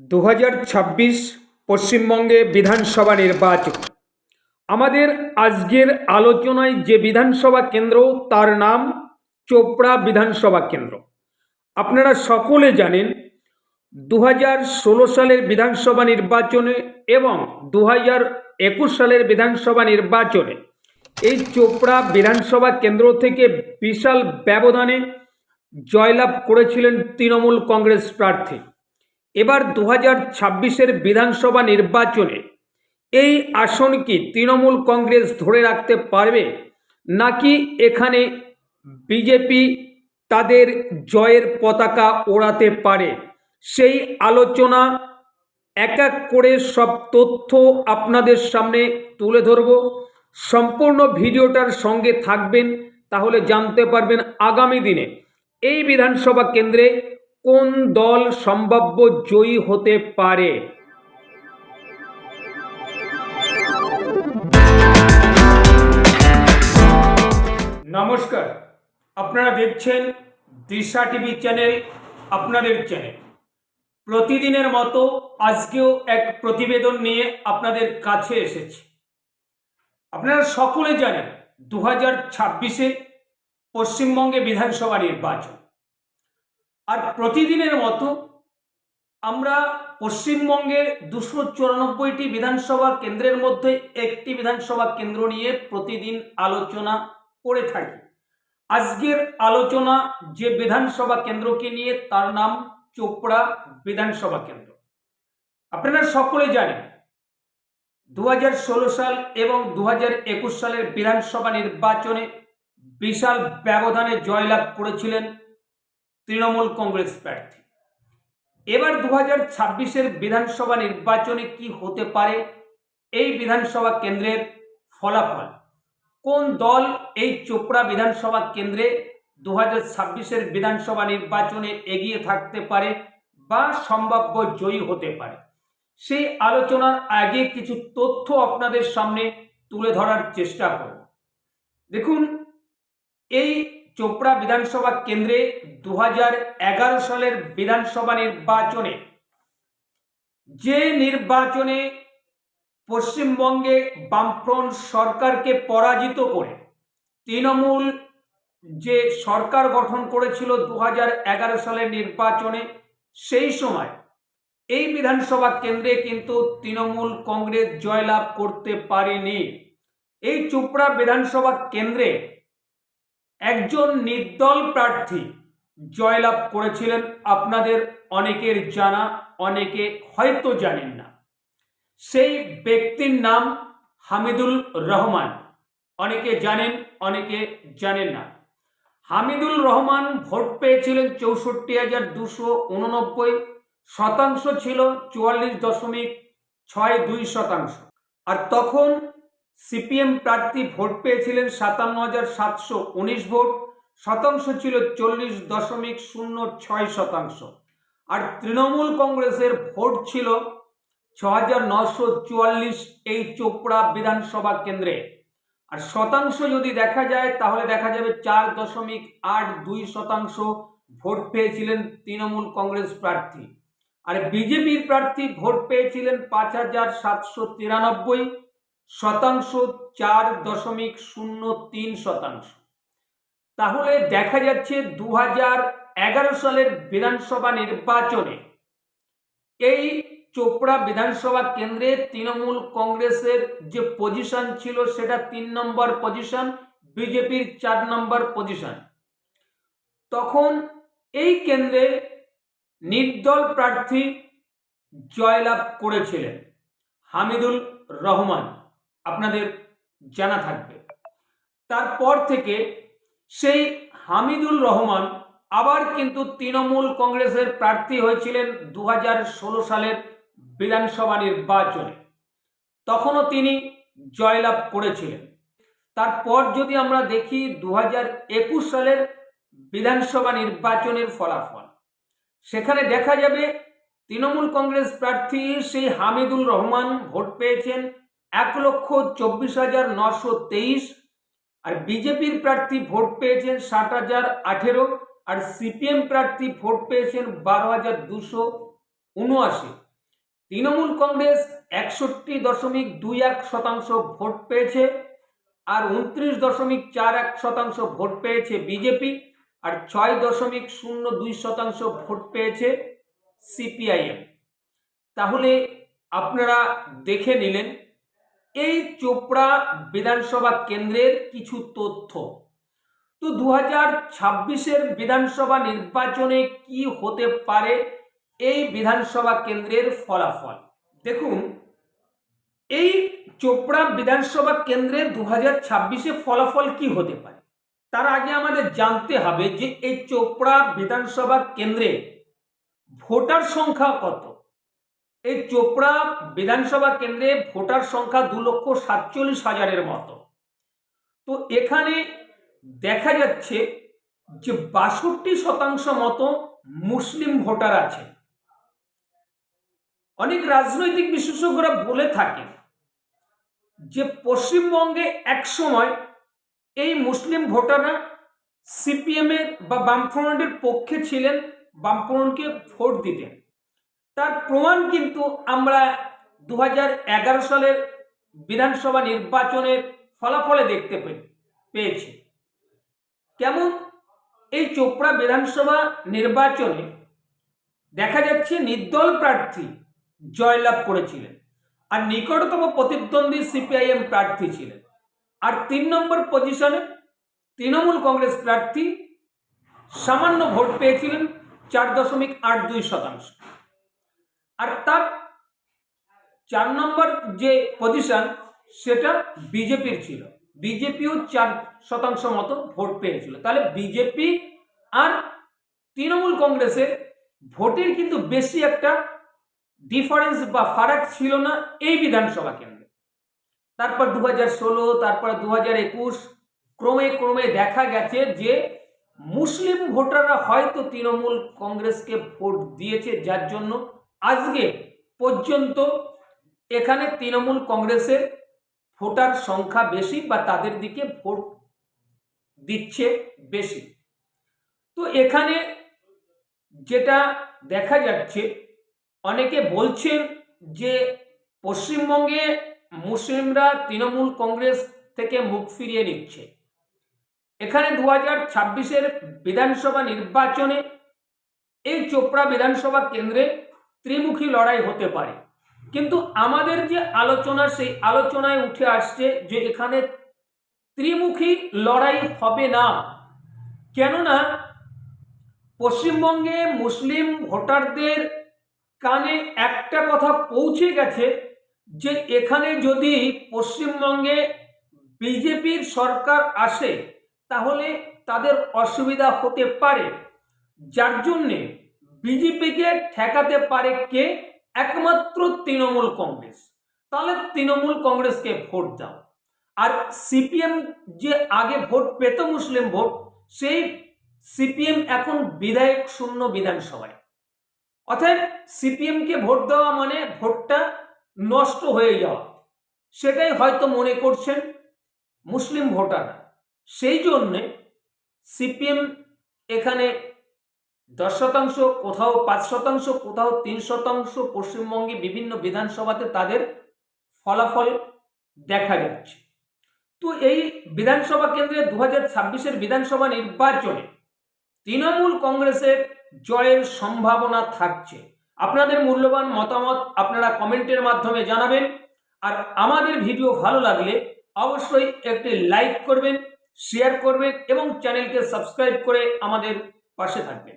দু পশ্চিমবঙ্গে বিধানসভা নির্বাচন। আমাদের আজকের আলোচনায় যে বিধানসভা কেন্দ্র, তার নাম চোপড়া বিধানসভা কেন্দ্র। আপনারা সকলে জানেন দু সালের বিধানসভা নির্বাচনে এবং দু একুশ সালের বিধানসভা নির্বাচনে এই চোপড়া বিধানসভা কেন্দ্র থেকে বিশাল ব্যবধানে জয়লাভ করেছিলেন তৃণমূল কংগ্রেস প্রার্থী। এবার দু হাজার ছাব্বিশের বিধানসভা নির্বাচনে এই আসন কি তৃণমূল কংগ্রেস ধরে রাখতে পারবে? নাকি এখানে বিজেপি তাদের জয়ের পতাকা ওড়াতে পারে? সেই আলোচনা এক এক করে সব তথ্য আপনাদের সামনে তুলে ধরব। সম্পূর্ণ ভিডিওটার সঙ্গে থাকবেন, তাহলে জানতে পারবেন আগামী দিনে এই বিধানসভা কেন্দ্রে কোন দল সম্ভাব্য জয়ী হতে পারে? নমস্কার, আপনারা দেখছেন দিশা টিভি চ্যানেল, আপনাদের চ্যানেল। প্রতিদিনের মতো আজকেও এক প্রতিবেদন নিয়ে আপনাদের কাছে এসেছি। আপনারা সকলে জানেন, দু হাজার ছাব্বিশে পশ্চিমবঙ্গে বিধানসভা নির্বাচন। আর প্রতিদিনের মতো আমরা পশ্চিমবঙ্গের দুশো চুরানব্বইটি বিধানসভা কেন্দ্রের মধ্যে একটি বিধানসভা কেন্দ্র নিয়ে প্রতিদিন আলোচনা করে থাকি। আজকের আলোচনা যে বিধানসভা কেন্দ্রকে নিয়ে, তার নাম চোপড়া বিধানসভা কেন্দ্র। আপনারা সকলে জানেন দু হাজার ষোলো সাল এবং দু সালের বিধানসভা নির্বাচনে বিশাল ব্যবধানে জয়লাভ করেছিলেন তৃণমূল কংগ্রেস প্রার্থী। এবার দু হাজার ছাব্বিশের বিধানসভা নির্বাচনে কি হতে পারে? এই বিধানসভা কেন্দ্রের ফলাফল। কোন দল এই চোপড়া বিধানসভা কেন্দ্রে দু হাজার ছাব্বিশের বিধানসভা নির্বাচনে এগিয়ে থাকতে পারে বা সম্ভাব্য জয়ী হতে পারে? সেই আলোচনার আগে কিছু তথ্য আপনাদের সামনে তুলে ধরার চেষ্টা করব। দেখুন, এই চোপড়া বিধানসভা কেন্দ্রে দু হাজার এগারো সালের বিধানসভা নির্বাচনে যে নির্বাচনে পশ্চিমবঙ্গে বামফ্রন্ট সরকারকে পরাজিত করে তৃণমূল যে সরকার গঠন করেছিল দু হাজার এগারো সালের নির্বাচনে, সেই সময় এই বিধানসভা কেন্দ্রে কিন্তু তৃণমূল কংগ্রেস জয়লাভ করতে পারেনি। এই চোপড়া বিধানসভা কেন্দ্রে একজন নির্দল প্রার্থী জয়লাভ করেছিলেন আপনাদের অনেকের জানা, অনেকে হয়তো জানেন না। সেই ব্যক্তির নাম হামিদুল রহমান। অনেকে জানেন অনেকে জানেন না। হামিদুল রহমান ভোট পেয়েছিলেন চৌষট্টি হাজার দুশো উননব্বই, শতাংশ ছিল চুয়াল্লিশ দশমিক ছয় দুই শতাংশ। আর তখন সিপিএম প্রার্থী ভোট পেয়েছিলেন সাতান্ন হাজার সাতশো উনিশ ভোট, শতাংশ ছিল চল্লিশ দশমিক শূন্য ছয় শতাংশ। আর তৃণমূল কংগ্রেসের ভোট ছিল ছ হাজার নশো চুয়াল্লিশ এই চোপড়া বিধানসভা কেন্দ্রে। আর শতাংশ যদি দেখা যায়, তাহলে দেখা যাবে চার দশমিক আট দুই শতাংশ ভোট পেয়েছিলেন তৃণমূল কংগ্রেস প্রার্থী। আর বিজেপির প্রার্থী ভোট পেয়েছিলেন পাঁচ হাজার সাতশো তিরানব্বই শতাংশ চার দশমিক শূন্য তিন শতাংশ। তাহলে দেখা যাচ্ছে দু এগারো সালের বিধানসভা নির্বাচনে এই চোপড়া বিধানসভা কেন্দ্রে তৃণমূল কংগ্রেসের যে পজিশন ছিল সেটা তিন নম্বর পজিশন বিজেপির চার নম্বর পজিশন তখন এই কেন্দ্রে নির্দল প্রার্থী জয়লাভ করেছিলেন হামিদুল রহমান। আপনাদের জানা থাকবে। তারপর থেকে সেই হামিদুল রহমান আবার কিন্তু তৃণমূল কংগ্রেসের প্রার্থী হয়েছিলেন দু হাজার ষোলো সালের বিধানসভা নির্বাচনে। তখনও তিনি জয়লাভ করেছিলেন। তারপর যদি আমরা দেখি দু হাজার একুশ সালের বিধানসভা নির্বাচনের ফলাফল, সেখানে দেখা যাবে তৃণমূল কংগ্রেস প্রার্থী সেই হামিদুল রহমান ভোট পেয়েছেন এক লক্ষ চব্বিশ হাজার নশো তেইশ আর বিজেপির প্রার্থী ভোট পেয়েছেন ষাট হাজার আঠেরো আর সিপিএম প্রার্থী ভোট পেয়েছেন বারো হাজার দুশো উনআশি। তৃণমূল কংগ্রেস একষট্টি দশমিক দুই এক শতাংশ ভোট পেয়েছে আর উনত্রিশ দশমিক চার এক শতাংশ ভোট পেয়েছে বিজেপি আর ছয় দশমিক শূন্য দুই শতাংশ ভোট পেয়েছে সিপিআইএম। তাহলে আপনারা দেখে নিলেন এই চোপড়া বিধানসভা কেন্দ্রের কিছু তথ্য। তো দু হাজার ছাব্বিশের বিধানসভা নির্বাচনে কি হতে পারে? এই বিধানসভা কেন্দ্রের ফলাফল। দেখুন, এই চোপড়া বিধানসভা কেন্দ্রে দু হাজার ছাব্বিশে ফলাফল কি হতে পারে? তার আগে আমাদের জানতে হবে যে এই চোপড়া বিধানসভা কেন্দ্রে ভোটার সংখ্যা কত? এই চোপড়া বিধানসভা কেন্দ্রে ভোটার সংখ্যা দু লক্ষ সাতচল্লিশ হাজারের মতো। তো এখানে দেখা যাচ্ছে যে বাষট্টি শতাংশ মতো মুসলিম ভোটার আছে। অনেক রাজনৈতিক বিশেষজ্ঞরা বলে থাকে যে পশ্চিমবঙ্গে একসময় এই মুসলিম ভোটাররা সিপিএমের বা বামফ্রন্টের পক্ষে ছিলেন, বামফ্রন্টকে ভোট দিতেন। তার প্রমাণ কিন্তু আমরা দু হাজার এগারো সালের বিধানসভা নির্বাচনের ফলাফলে দেখতে পেয়েছি। কেমন? এই চোপড়া বিধানসভা নির্বাচনে দেখা যাচ্ছে নির্দল প্রার্থী জয়লাভ করেছিলেন আর নিকটতম প্রতিদ্বন্দ্বী সিপিআইএম প্রার্থী ছিলেন। আর তিন নম্বর পজিশনে তৃণমূল কংগ্রেস প্রার্থী সামান্য ভোট পেয়েছিলেন চার দশমিক আট দুই শতাংশ। আর তার চার নম্বর যে পজিশন সেটা বিজেপির ছিল। বিজেপিও চার শতাংশ মতো ভোট পেয়েছিল। তাহলে বিজেপি আর তৃণমূল কংগ্রেসের ভোটের কিন্তু বেশি একটা ডিফারেন্স বা ফারাক ছিল না এই বিধানসভা কেন্দ্রে। তারপর দু হাজার ষোলো, তারপর দু হাজার একুশ, ক্রমে ক্রমে দেখা গেছে যে মুসলিম ভোটাররা হয়তো তৃণমূল কংগ্রেসকে ভোট দিয়েছে, যার জন্য আজকে পর্যন্ত এখানে তৃণমূল কংগ্রেসের ভোটার সংখ্যা বেশি বা তাদের দিকে ভোট দিচ্ছে বেশি। তো এখানে যেটা দেখা যাচ্ছে, অনেকে বলছেন যে পশ্চিমবঙ্গে মুসলিমরা তৃণমূল কংগ্রেস থেকে মুখ ফিরিয়ে নিচ্ছে। এখানে দু হাজার ছাব্বিশের বিধানসভা নির্বাচনে এই চোপড়া বিধানসভা কেন্দ্রে ত্রিমুখী লড়াই হতে পারে। কিন্তু আমাদের যে আলোচনা সেই আলোচনায় উঠে আসছে যে এখানে ত্রিমুখী লড়াই হবে না। কেননা পশ্চিমবঙ্গে মুসলিম ভোটারদের কানে একটা কথা পৌঁছে গেছে যে এখানে যদি পশ্চিমবঙ্গে বিজেপির সরকার আসে, তাহলে তাদের অসুবিধা হতে পারে। যার জন্যে বিজেপিকে ঠেকাতে পারে কে? একমাত্র তৃণমূল কংগ্রেস। তাহলে তৃণমূল কংগ্রেসকে ভোট দাও। আর সিপিএম যে আগে ভোট পেত মুসলিম ভোট, সেই সিপিএম এখন বিধায়ক শূন্য বিধানসভায়। অর্থাৎ সিপিএমকে ভোট দেওয়া মানে ভোটটা নষ্ট হয়ে যাওয়া। সেটাই হয়তো মনে করছেন মুসলিম ভোটাররা। সেই জন্যে সিপিএম এখানে দশ শতাংশ, কোথাও পাঁচ শতাংশ, কোথাও তিন শতাংশ পশ্চিমবঙ্গে বিভিন্ন বিধানসভাতে তাদের ফলাফল দেখা যাচ্ছে। তো এই বিধানসভা কেন্দ্রে দু হাজার ছাব্বিশের বিধানসভা নির্বাচনে তৃণমূল কংগ্রেসের জয়ের সম্ভাবনা থাকছে। আপনাদের মূল্যবান মতামত আপনারা কমেন্টের মাধ্যমে জানাবেন। আর আমাদের ভিডিও ভালো লাগলে অবশ্যই একটি লাইক করবেন, শেয়ার করবেন এবং চ্যানেলকে সাবস্ক্রাইব করে আমাদের পাশে থাকবেন।